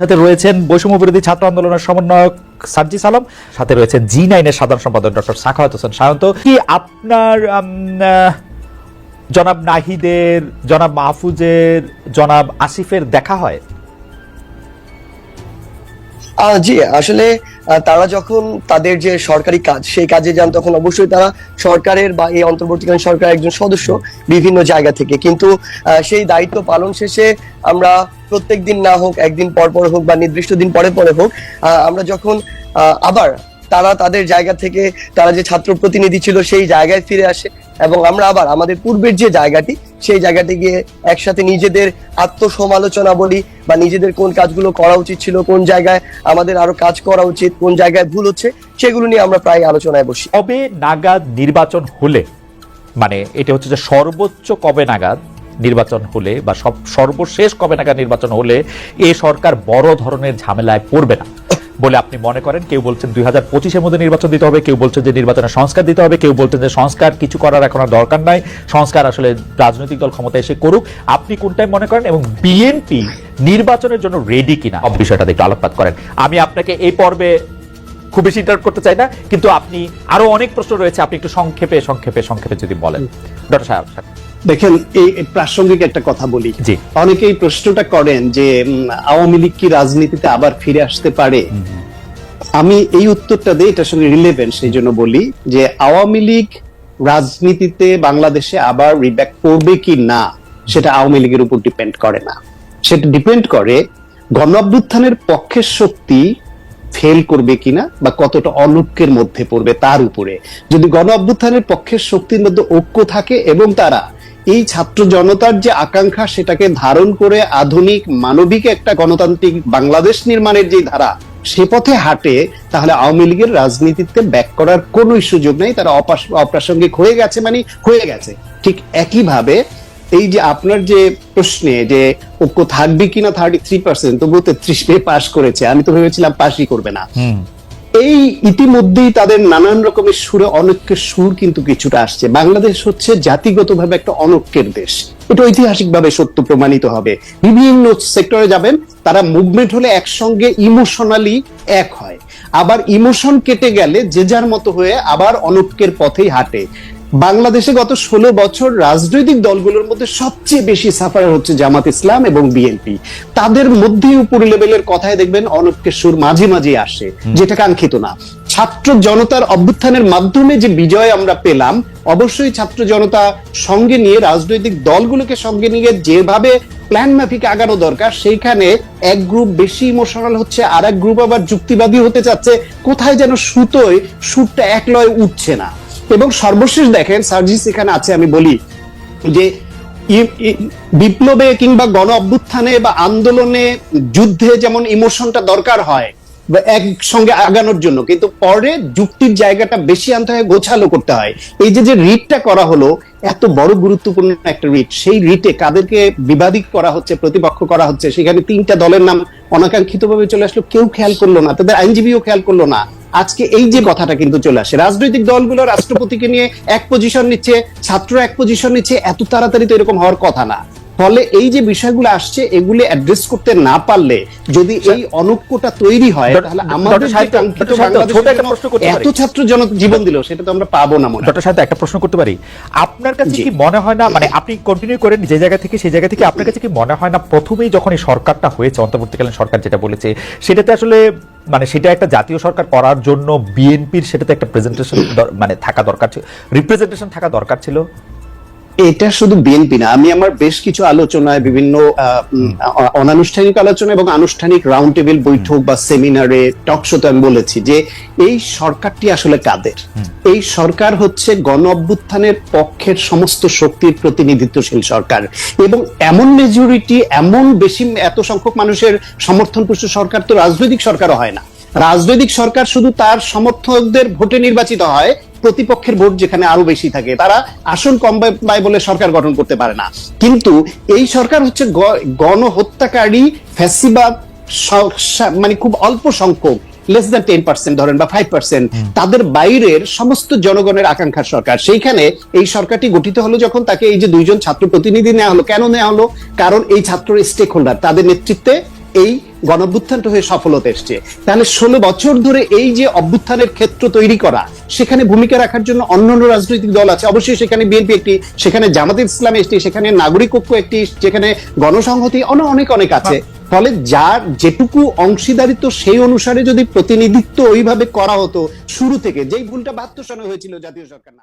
সাথে রয়েছেন বৈষম্য বিরোধী ছাত্র আন্দোলনের সমন্বয়ক সার্জি সালাম, সাথে রয়েছেন জি নাইনের সাধারণ সম্পাদক ডক্টর সাখাওয়াত হোসেন সায়ন্ত। কি আপনার জনাব নাহিদের, জনাব মাহফুজের, জনাব আসিফের দেখা হয়? জি, আসলে তারা যখন তাদের যে সরকারি কাজ, সেই কাজে যান, তখন অবশ্যই তারা সরকারের বা এই অন্তর্বর্তীকালীন সরকারের একজন সদস্য বিভিন্ন জায়গা থেকে। কিন্তু সেই দায়িত্ব পালন শেষে আমরা প্রত্যেক দিন না হোক, একদিন পর পর হোক বা নির্দিষ্ট দিন পরে পরে হোক আমরা যখন আবার তারা তাদের জায়গা থেকে, তারা যে ছাত্র প্রতিনিধি ছিল সেই জায়গায় ফিরে আসে এবং আমরা আবার আমাদের পূর্বের যে জায়গাটি সেই জায়গাতে গিয়ে একসাথে নিজেদের আত্মসমালোচনা বলি বা নিজেদের কোন কাজগুলো করা উচিত ছিল, কোন জায়গায় আমাদের আরও কাজ করা উচিত, কোন জায়গায় ভুল হচ্ছে, সেগুলো নিয়ে আমরা প্রায় আলোচনায় বসি। কবে নাগাদ নির্বাচন হলে মানে এটা হচ্ছে যে সর্বোচ্চ কবে নাগাদ নির্বাচন হলে বা সব সর্বশেষ কবে নাগাদ নির্বাচন হলে এ সরকার বড় ধরনের ঝামেলায় পড়বে না? বলে আপনি মনে করেন কেউ বলছেন দুই হাজার পঁচিশের মধ্যে নির্বাচন দিতে হবে কেউ বলছেন যে নির্বাচনে সংস্কার দিতে হবে কেউ বলছেন যে সংস্কার কিছু করার এখন আর দরকার নাই সংস্কার আসলে রাজনৈতিক দল ক্ষমতা এসে করুক। আপনি কোনটাই মনে করেন? এবং বিএনপি নির্বাচনের জন্য রেডি কিনা? সব বিষয়টাতে একটু আলোকপাত করেন। আমি আপনাকে এই পর্বে খুব বেশি ইন্টার করতে চাই না কিন্তু আপনি আরও অনেক প্রশ্ন রয়েছে আপনি একটু সংক্ষেপে সংক্ষেপে সংক্ষেপে যদি বলেন। ডক্টর সাহেব। দেখেন এই প্রাসঙ্গিক একটা কথা বলি। অনেকেই প্রশ্নটা করেন যে আওয়ামী লীগ কি রাজনীতিতে আবার ফিরে আসতে পারে? আমি এই উত্তরটা দিই এটার সঙ্গে রিলেভেন্ট সেই জন্য বলি যে আওয়ামী লীগ রাজনীতিতে বাংলাদেশে আবার রিব্যাক করবে কি না সেটা আওয়ামী লীগের উপর ডিপেন্ড করে না। সেটা ডিপেন্ড করে গণ অভ্যুত্থানের পক্ষের শক্তি ফেল করবে কিনা বা কতটা অনৈক্যের মধ্যে পড়বে তার উপরে। যদি গণ অভ্যুত্থানের পক্ষের শক্তির মধ্যে ঐক্য থাকে এবং তারা এই ছাত্র জনতার যে আকাঙ্ক্ষা সেটাকে ধারণ করে আধুনিক মানবিক একটা গণতান্ত্রিক বাংলাদেশ নির্মাণের যে ধারা, সে পথে হাঁটে, তাহলে আওয়ামী লীগের রাজনীতিতে ব্যাক করার কোন সুযোগ নেই। তারা অপ্রাসঙ্গিক হয়ে গেছে মানে হয়ে গেছে। ঠিক একইভাবে এই যে আপনার যে প্রশ্নে যে ঐক্য থাকবে কিনা থার্টি থ্রি পার্সেন্ট তবুও তেত্রিশ পাশ করেছে, আমি তো ভেবেছিলাম পাশই করবে না। এই ইতিমধ্যেই তাদের নানান রকমের সুরে, অনৈক্যের সুর কিন্তু কিছুটা আসছে। বাংলাদেশ হচ্ছে জাতিগতভাবে একটা অনৈক্যের দেশ। এটা ঐতিহাসিকভাবে সত্য প্রমাণিত হবে। বিভিন্ন সেক্টরে যাবেন, তারা মুভমেন্ট হলে একসঙ্গে ইমোশনালি এক হয়। আবার ইমোশন কেটে গেলে যে যার মতো হয়ে আবার অনৈক্যের পথেই হাঁটে। বাংলাদেশে গত ষোলো বছর রাজনৈতিক দলগুলোর মধ্যে সবচেয়ে বেশি সাফার হচ্ছে জামাত ইসলাম এবং বিএনপি। তাদের মধ্যেই উপরি লেভেলের কথায় দেখবেন অনৈক্যের সুর মাঝে মাঝে আসে যেটা কাঙ্ক্ষিত না। ছাত্র জনতার অভ্যুত্থানের মাধ্যমে যে বিজয় আমরা পেলাম অবশ্যই ছাত্র জনতা সঙ্গে নিয়ে রাজনৈতিক দলগুলোকে সঙ্গে নিয়ে যেভাবে প্ল্যান মাফিক আগানো দরকার সেইখানে এক গ্রুপ বেশি ইমোশনাল হচ্ছে আর এক গ্রুপ আবার যুক্তিবাদী হতে চাচ্ছে। কোথায় যেন সুতোয় সুরটা এক লয়ে উঠছে না। এবং সর্বশেষ দেখেন সার্জিস এখানে আছে, আমি বলি যে বিপ্লবে কিংবা গণ অভ্যুত্থানে বা আন্দোলনে যুদ্ধে যেমন ইমোশনটা দরকার হয়, বা একসঙ্গে আগানোর জন্য, কিন্তু পরে যুক্তির জায়গাটা বেশি আনতে হয়, গোছালো করতে হয়। এই যে যে রিটটা করা হলো, এত বড় গুরুত্বপূর্ণ একটা রিট, সেই রিটে কাদেরকে বিবাদী করা হচ্ছে, প্রতিপক্ষ করা হচ্ছে, সেখানে তিনটা দলের নাম অনাকাঙ্ক্ষিত ভাবে চলে আসলো, কেউ খেয়াল করল না, তাদের আইনজীবীও খেয়াল করল না। আজকে এই যে কথাটা কিন্তু চলে আসে, রাজনৈতিক দলগুলো রাষ্ট্রপতিকে নিয়ে এক পজিশন নিচ্ছে ছাত্র এক পজিশন নিচ্ছে, এত তাড়াতাড়ি তো এরকম হওয়ার কথা না। ফলে এই যে বিষয়গুলো আসছে এগুলো অ্যাড্রেস করতে না পারলে যদি এই অনৈক্যটা তৈরি হয় তাহলে আমাদের? এত ছাত্র জন জীবন দিল সেটা তো আমরা পাবো না মনে। ডক্টর সাহেব একটা প্রশ্ন করতে পারি আপনার কাছে কি মনে হয় না মানে আপনি কন্টিনিউ করেন যে জায়গা থেকে সেই জায়গা থেকে আপনার কাছে কি মনে হয় না প্রথমেই যখন এই সরকারটা হয়েছে অন্তর্বর্তীকালীন সরকার যেটা বলেছে সেটাতে আসলে মানে সেটা একটা জাতীয় সরকার করার জন্য বিএনপির সেটাতে একটা প্রেজেন্টেশন মানে থাকা দরকার ছিল রিপ্রেজেন্টেশন থাকা দরকার ছিল এটা শুধু বিএনপি না আমি আমার বেশ কিছু আলোচনায় বিভিন্ন অনানুষ্ঠানিক আলোচনা এবং আনুষ্ঠানিক রাউন্ড টেবিল বৈঠক বা সেমিনারে টক শোতে আমি বলেছি যে এই সরকারটি আসলে কাদের? এই সরকার হচ্ছে গণ অভ্যুত্থানের পক্ষের সমস্ত শক্তির প্রতিনিধিত্বশীল সরকার এবং এমন মেজরিটি এমন বেশি এত সংখ্যক মানুষের সমর্থন পুষ্ট সরকার তো রাজনৈতিক সরকারও হয় না। রাজনৈতিক সরকার শুধু তার সমর্থকদের ভোটে নির্বাচিত হয় প্রতিপক্ষের ভোট যেখানে আরও বেশি থাকে তারা আসন কম পায়- বলে সরকার গঠন করতে পারে না। কিন্তু এই সরকার হচ্ছে গণহত্যাকারী ফ্যাসিবাদ মানে খুব অল্প সংখ্যক লেস দ্যান টেন পার্সেন্ট ধরেন বা ফাইভ পার্সেন্ট তাদের বাইরের সমস্ত জনগণের আকাঙ্ক্ষার সরকার। সেইখানে এই সরকারটি গঠিত হলো যখন তাকে এই যে দুইজন ছাত্র প্রতিনিধি নেওয়া হলো কেন নেওয়া হলো? কারণ এই ছাত্র স্টেক হোল্ডার তাদের নেতৃত্বে এই গণঅভ্যুত্থানটা হয়ে সফলতা এসছে। তাহলে ষোলো বছর ধরে এই যে অভ্যুত্থানের ক্ষেত্র তৈরি করা, সেখানে ভূমিকা রাখার জন্য অন্যান্য রাজনৈতিক দল আছে। অবশ্যই সেখানে বিএনপি একটি, সেখানে জামাত ইসলাম একটি, সেখানে নাগরিক ঐক্য একটি যেখানে গণসংহতি অনেক অনেক আছে। ফলে যার যেটুকু অংশীদারিত্ব সেই অনুসারে যদি প্রতিনিধিত্ব ওইভাবে করা হতো, শুরু থেকে যেই ভুলটা বাহাত্তর সনে হয়েছিল জাতীয় সরকার না।